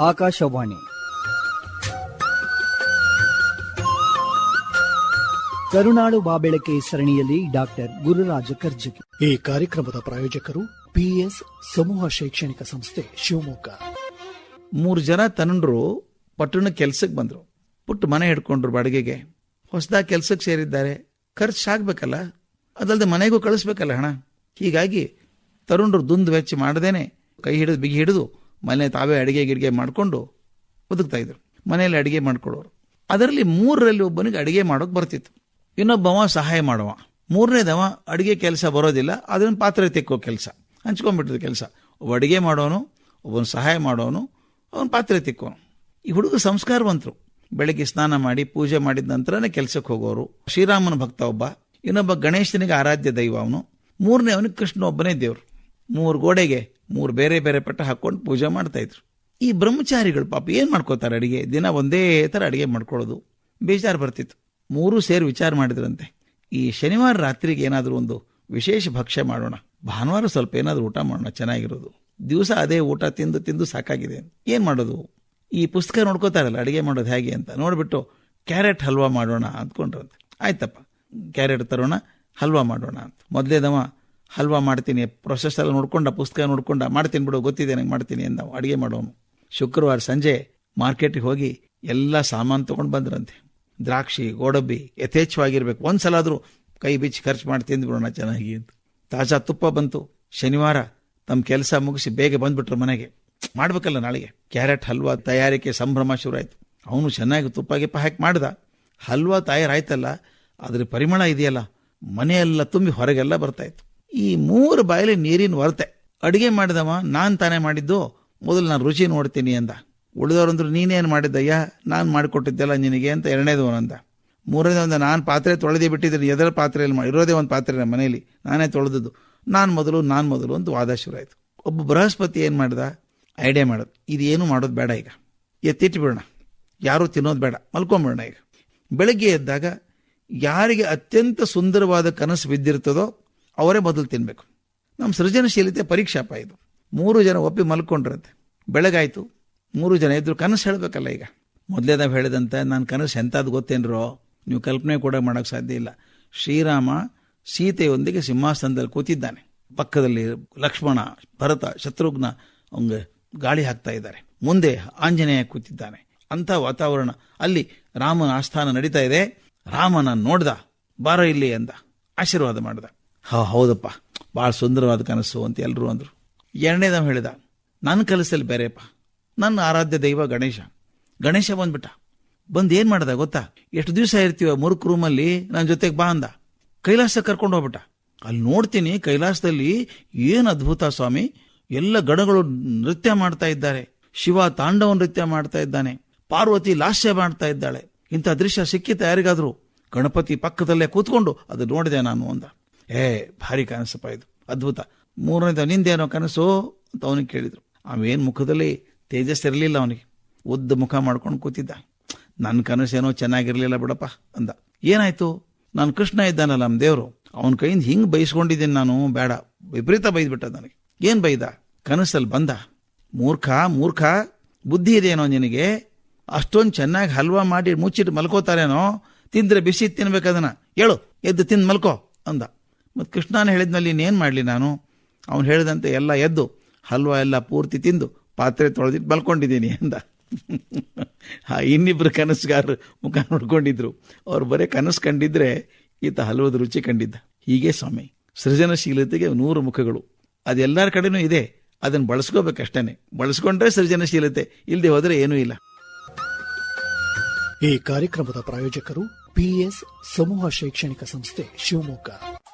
ಆಕಾಶವಾಣಿ. ಕರುಣಾಳು ಬಾಬೆಳಕೆ ಸರಣಿಯಲ್ಲಿ ಡಾಕ್ಟರ್ ಗುರುರಾಜ ಕರ್ಜಗಿ ಈ ಕಾರ್ಯಕ್ರಮದ ಪ್ರಾಯೋಜಕರು ಪಿಎಸ್ ಸಮೂಹ ಶೈಕ್ಷಣಿಕ ಸಂಸ್ಥೆ ಶಿವಮೊಗ್ಗ. ಮೂರು ಜನ ತನ್ನರು ಪಟ್ಟಣ ಕೆಲ್ಸಕ್ಕೆ ಬಂದರು. ಪುಟ್ಟ ಮನೆ ಹಿಡ್ಕೊಂಡ್ರು ಬಾಡಿಗೆಗೆ. ಹೊಸದಾಗಿ ಕೆಲ್ಸಕ್ಕೆ ಸೇರಿದ್ದಾರೆ. ಖರ್ಚು ಆಗ್ಬೇಕಲ್ಲ. ಅದಲ್ಲದೆ ಮನೆಗೂ ಕಳಿಸ್ಬೇಕಲ್ಲ ಹಣ. ಹೀಗಾಗಿ ತರುಣರು ದುಂದು ವೆಚ್ಚ ಮಾಡದೇನೆ ಕೈ ಹಿಡಿದು ಬಿಗಿ ಹಿಡಿದು ಮನೆ ತಾವೇ ಅಡಿಗೆ ಗಿಡಿಗೆ ಮಾಡಿಕೊಂಡು ಬದುಕ್ತಾ ಇದ್ರು. ಮನೆಯಲ್ಲಿ ಅಡಿಗೆ ಮಾಡ್ಕೊಳ್ಳೋರು ಅದರಲ್ಲಿ ಮೂರರಲ್ಲಿ ಒಬ್ಬನಿಗೆ ಅಡಿಗೆ ಮಾಡೋಕೆ ಬರ್ತಿತ್ತು. ಇನ್ನೊಬ್ಬವ ಸಹಾಯ ಮಾಡುವ. ಮೂರನೇದವ ಅಡಿಗೆ ಕೆಲಸ ಬರೋದಿಲ್ಲ, ಅದನ್ನು ಪಾತ್ರೆ ತೆಕ್ಕೋ ಕೆಲಸ. ಹಂಚ್ಕೊಂಡ್ಬಿಟ್ಟಿದ್ದು ಕೆಲಸ. ಒಬ್ಬ ಅಡಿಗೆ ಮಾಡೋನು, ಒಬ್ಬನ ಸಹಾಯ ಮಾಡೋನು, ಅವನು ಪಾತ್ರೆ ತಿಕ್ಕೋನು. ಈ ಹುಡುಗ ಸಂಸ್ಕಾರವಂತರು. ಬೆಳಗ್ಗೆ ಸ್ನಾನ ಮಾಡಿ, ಪೂಜೆ ಮಾಡಿದ ನಂತರನೇ ಕೆಲಸಕ್ಕೆ ಹೋಗೋರು. ಶ್ರೀರಾಮನ ಭಕ್ತ ಒಬ್ಬ. ಇನ್ನೊಬ್ಬ ಗಣೇಶನಿಗೆ ಆರಾಧ್ಯ ದೈವ ಅವನು. ಮೂರನೇ ಅವನಿಗೆ ಕೃಷ್ಣ ಒಬ್ಬನೇ ದೇವರು. ಮೂರು ಗೋಡೆಗೆ ಮೂರು ಬೇರೆ ಬೇರೆ ಪಟ್ಟ ಹಾಕೊಂಡು ಪೂಜೆ ಮಾಡ್ತಾ ಇದ್ರು. ಈ ಬ್ರಹ್ಮಚಾರಿಗಳು ಪಾಪ ಏನ್ ಮಾಡ್ಕೋತಾರೆ ಅಡಿಗೆ? ದಿನ ಒಂದೇ ತರ ಅಡಿಗೆ ಮಾಡ್ಕೊಳ್ಳೋದು. ಬೇಜಾರು ಬರ್ತಿತ್ತು. ಮೂರು ಸೇರಿ ವಿಚಾರ ಮಾಡಿದ್ರಂತೆ. ಈ ಶನಿವಾರ ರಾತ್ರಿಗೆ ಏನಾದರೂ ಒಂದು ವಿಶೇಷ ಭಕ್ಷ್ಯ ಮಾಡೋಣ. ಭಾನುವಾರ ಸ್ವಲ್ಪ ಏನಾದರೂ ಊಟ ಮಾಡೋಣ, ಚೆನ್ನಾಗಿರೋದು. ದಿವಸ ಅದೇ ಊಟ ತಿಂದು ತಿಂದು ಸಾಕಾಗಿದೆ. ಏನು ಮಾಡೋದು? ಈ ಪುಸ್ತಕ ನೋಡ್ಕೋತಾರಲ್ಲ, ಅಡಿಗೆ ಮಾಡೋದು ಹೇಗೆ ಅಂತ. ನೋಡ್ಬಿಟ್ಟು ಕ್ಯಾರೆಟ್ ಹಲ್ವಾ ಮಾಡೋಣ ಅಂದ್ಕೊಂಡ್ರಂತೆ. ಆಯ್ತಪ್ಪ. ಕ್ಯಾರೆಟ್ ತರೋಣ, ಹಲ್ವಾ ಮಾಡೋಣ ಅಂತ. ಮೊದಲೇದವ ಹಲ್ವಾ ಮಾಡ್ತೀನಿ ಪ್ರೊಸೆಸ್ ಎಲ್ಲ ನೋಡ್ಕೊಂಡ, ಪುಸ್ತಕ ನೋಡ್ಕೊಂಡ, ಮಾಡ್ತೀನಿ ಬಿಡು, ಗೊತ್ತಿದೆ ನಂಗೆ ಮಾಡ್ತೀನಿ ಅಂದ ಅಡುಗೆ ಮಾಡೋನು. ಶುಕ್ರವಾರ ಸಂಜೆ ಮಾರ್ಕೆಟಿಗೆ ಹೋಗಿ ಎಲ್ಲ ಸಾಮಾನು ತೊಗೊಂಡು ಬಂದ್ರಂತೆ. ದ್ರಾಕ್ಷಿ, ಗೋಡಂಬಿ, ಯಥೇಚ್ಛವಾಗಿರ್ಬೇಕು. ಒಂದ್ಸಲ ಆದರೂ ಕೈ ಬಿಚ್ಚಿ ಖರ್ಚು ಮಾಡಿ ಬಿಡೋಣ ಚೆನ್ನಾಗಿ ಅಂತ. ತಾಜಾ ತುಪ್ಪ ಬಂತು. ಶನಿವಾರ ತಮ್ಮ ಕೆಲಸ ಮುಗಿಸಿ ಬೇಗ ಬಂದ್ಬಿಟ್ರು ಮನೆಗೆ. ಮಾಡ್ಬೇಕಲ್ಲ ನಾಳೆಗೆ. ಕ್ಯಾರೆಟ್ ಹಲ್ವಾ ತಯಾರಿಕೆ ಸಂಭ್ರಮ ಶುರುವಾಯಿತು. ಅವನು ಚೆನ್ನಾಗಿ ತುಪ್ಪ ಗಿಪ್ಪ ಹಾಕಿ ಮಾಡ್ದ. ಹಲ್ವಾ ತಯಾರಾಯ್ತಲ್ಲ ಅದ್ರ ಪರಿಮಳ ಇದೆಯಲ್ಲ. ಮನೆಯೆಲ್ಲ ತುಂಬಿ ಹೊರಗೆಲ್ಲ ಬರ್ತಾ ಇತ್ತು ಈ ಮೂರು ಬಾಯಲ್ಲಿ ನೀರಿನ ಹೊರತೆ. ಅಡಿಗೆ ಮಾಡಿದವ ನಾನು ತಾನೇ ಮಾಡಿದ್ದು, ಮೊದಲು ನಾನು ರುಚಿ ನೋಡ್ತೀನಿ ಅಂದ. ಉಳಿದವರಂದ್ರು ನೀನೇನು ಮಾಡಿದ್ದಯ್ಯ? ನಾನು ಮಾಡಿಕೊಟ್ಟಿದ್ದೆಲ್ಲ ನಿನಗೆ ಅಂತ ಎರಡನೇದವನಂದ ಮೂರನೇ ಒಂದು ನಾನು ಪಾತ್ರೆ ತೊಳೆದೇ ಬಿಟ್ಟಿದ್ದೀನಿ, ಎದರ ಪಾತ್ರೆಯಲ್ಲಿ ಇರೋದೇ ಒಂದು ಪಾತ್ರೆ ನಮ್ಮ ಮನೆಯಲ್ಲಿ ನಾನೇ ತೊಳೆದದ್ದು. ನಾನು ಮೊದಲು ನಾನು ಮೊದಲು ಅಂತ ವಾದ ಶುರು ಆಯಿತು. ಒಬ್ಬ ಬೃಹಸ್ಪತಿ ಏನು ಮಾಡ್ದ? ಐಡಿಯಾ ಮಾಡೋದು. ಇದೇನು ಮಾಡೋದು ಬೇಡ ಈಗ. ಎತ್ತಿಟ್ಬಿಡೋಣ ಯಾರೂ ತಿನ್ನೋದು ಬೇಡ. ಮಲ್ಕೊಂಬಿಡೋಣ ಈಗ. ಬೆಳಗ್ಗೆ ಎದ್ದಾಗ ಯಾರಿಗೆ ಅತ್ಯಂತ ಸುಂದರವಾದ ಕನಸು ಬಿದ್ದಿರ್ತದೋ ಅವರೇ ಮೊದಲು ತಿನ್ನಬೇಕು ನಮ್ಮ ಸೃಜನಶೀಲತೆ ಪರೀಕ್ಷಾಪ ಇದು. ಮೂರು ಜನ ಒಪ್ಪಿ ಮಲ್ಕೊಂಡ್ರಂತೆ ಬೆಳಗಾಯಿತು. ಮೂರು ಜನ ಇದ್ರು. ಕನಸು ಹೇಳಬೇಕಲ್ಲ ಈಗ. ಮೊದಲೇ ನಾವು ಹೇಳಿದಂತೆ, ನಾನು ಕನಸು ಎಂಥದ್ದು ಗೊತ್ತೇನ್ರೋ? ನೀವು ಕಲ್ಪನೆ ಕೂಡ ಮಾಡೋಕ್ಕೆ ಸಾಧ್ಯ ಇಲ್ಲ. ಶ್ರೀರಾಮ ಸೀತೆಯೊಂದಿಗೆ ಸಿಂಹಾಸನದಲ್ಲಿ ಕೂತಿದ್ದಾನೆ. ಪಕ್ಕದಲ್ಲಿ ಲಕ್ಷ್ಮಣ, ಭರತ, ಶತ್ರುಘ್ನ ಅವಂಗೆ ಗಾಳಿ ಹಾಕ್ತಾ ಇದ್ದಾರೆ. ಮುಂದೆ ಆಂಜನೇಯ ಕೂತಿದ್ದಾನೆ. ಅಂಥ ವಾತಾವರಣ. ಅಲ್ಲಿ ರಾಮನ ಆಸ್ಥಾನ ನಡೀತಾ ಇದೆ. ರಾಮನ ನೋಡ್ದ, ಬಾರ ಇಲ್ಲಿ ಅಂದ. ಆಶೀರ್ವಾದ ಮಾಡ್ದ. ಹಾ, ಹೌದಪ್ಪ. ಭಾಳ ಸುಂದರವಾದ ಕನಸು ಅಂತ ಎಲ್ಲರೂ ಅಂದರು. ಎರಡನೇದವ ಹೇಳಿದ ನನ್ನ ಕಲಸಲ್ಲಿ ಬೇರೆಪ್ಪ ನನ್ನ ಆರಾಧ್ಯ ದೈವ ಗಣೇಶ. ಗಣೇಶ ಬಂದ್ಬಿಟ್ಟ. ಬಂದು ಏನು ಮಾಡ್ದ ಗೊತ್ತಾ? ಎಷ್ಟು ದಿವಸ ಇರ್ತೀವ ಮುರುಕ್ ರೂಮಲ್ಲಿ ನನ್ನ ಜೊತೆಗೆ ಬಾ ಅಂದ. ಕೈಲಾಸ ಕರ್ಕೊಂಡು ಹೋಗ್ಬಿಟ್ಟ. ಅಲ್ಲಿ ನೋಡ್ತೀನಿ, ಕೈಲಾಸದಲ್ಲಿ ಏನು ಅದ್ಭುತ ಸ್ವಾಮಿ. ಎಲ್ಲ ಗಣಗಳು ನೃತ್ಯ ಮಾಡ್ತಾ ಇದ್ದಾರೆ. ಶಿವ ತಾಂಡವ ನೃತ್ಯ ಮಾಡ್ತಾ ಇದ್ದಾನೆ. ಪಾರ್ವತಿ ಲಾಸ್ಯ ಮಾಡ್ತಾ ಇದ್ದಾಳೆ. ಇಂಥ ದೃಶ್ಯ ಸಿಕ್ಕಿತ ಯಾರಿಗಾದರೂ ಗಣಪತಿ ಪಕ್ಕದಲ್ಲೇ ಕೂತ್ಕೊಂಡು ಅದು ನೋಡಿದೆ ನಾನು ಅಂದ. ಏ, ಭಾರಿ ಕನಸಪ್ಪ ಇದು. ಅದ್ಭುತ. ಮೂರನೇದ, ನಿಂದೇನೋ ಕನಸು ಅಂತ ಅವನಿಗೆ ಕೇಳಿದರು. ಅವೇನು ಮುಖದಲ್ಲಿ ತೇಜಸ್ ಇರಲಿಲ್ಲ ಅವನಿಗೆ. ಉದ್ದ ಮುಖ ಮಾಡ್ಕೊಂಡು ಕೂತಿದ್ದ. ನನ್ನ ಕನಸೇನೋ ಚೆನ್ನಾಗಿರಲಿಲ್ಲ ಬಿಡಪ್ಪ ಅಂದ. ಏನಾಯ್ತು? ನಾನು ಕೃಷ್ಣ ಇದ್ದಾನಲ್ಲ ನಮ್ಮ ದೇವರು. ಅವನ ಕೈಯಿಂದ ಹಿಂಗೆ ಬೈಸ್ಕೊಂಡಿದ್ದೀನಿ ನಾನು. ಬೇಡ. ವಿಪರೀತ ಬೈದ್ಬಿಟ್ಟ ನನಗೆ. ಏನು ಬೈದ? ಕನಸಲ್ಲಿ ಬಂದ. ಮೂರ್ಖ ಮೂರ್ಖ. ಬುದ್ಧಿ ಇದೆಯೇನೋ ನಿನಗೆ? ಅಷ್ಟೊಂದು ಚೆನ್ನಾಗಿ ಹಲ್ವಾ ಮಾಡಿ ಮುಚ್ಚಿಟ್ಟು ಮಲ್ಕೋತಾರೇನೋ? ತಿಂದ್ರೆ ಬಿಸಿ ತಿನ್ಬೇಕದನ್ನ ಹೇಳು, ಎದ್ದು ತಿಂದು ಮಲ್ಕೋ ಅಂದ. ಮತ್ತು ಕೃಷ್ಣನ ಹೇಳಿದ್ನಲ್ಲಿ ಇನ್ನೇನು ಮಾಡಲಿ ನಾನು? ಅವನು ಹೇಳಿದಂತೆ ಎಲ್ಲ ಎದ್ದು, ಹಲ್ವಾ ಎಲ್ಲ ಪೂರ್ತಿ ತಿಂದು, ಪಾತ್ರೆ ತೊಳೆದಿಟ್ಟು ಮಲ್ಕೊಂಡಿದ್ದೀನಿ ಅಂದ. ಆ ಇನ್ನಿಬ್ಬರು ಕನಸುಗಾರರು ಮುಖ ನೋಡ್ಕೊಂಡಿದ್ರು. ಅವ್ರು ಬರೀ ಕನಸು ಕಂಡಿದ್ರೆ ಈತ ಹಲ್ವದ ರುಚಿ ಕಂಡಿದ್ದ. ಹೀಗೆ ಸ್ವಾಮಿ, ಸೃಜನಶೀಲತೆಗೆ ನೂರು ಮುಖಗಳು. ಅದೆಲ್ಲರ ಕಡೆನೂ ಇದೆ. ಅದನ್ನು ಬಳಸ್ಕೋಬೇಕಷ್ಟೇ ಬಳಸ್ಕೊಂಡ್ರೆ ಸೃಜನಶೀಲತೆ ಇಲ್ಲದೆ ಹೋದ್ರೆ ಏನೂ ಇಲ್ಲ. ಈ ಕಾರ್ಯಕ್ರಮದ ಪ್ರಾಯೋಜಕರು ಪಿಎಸ್ ಸಮೂಹ ಶೈಕ್ಷಣಿಕ ಸಂಸ್ಥೆ ಶಿವಮೊಗ್ಗ.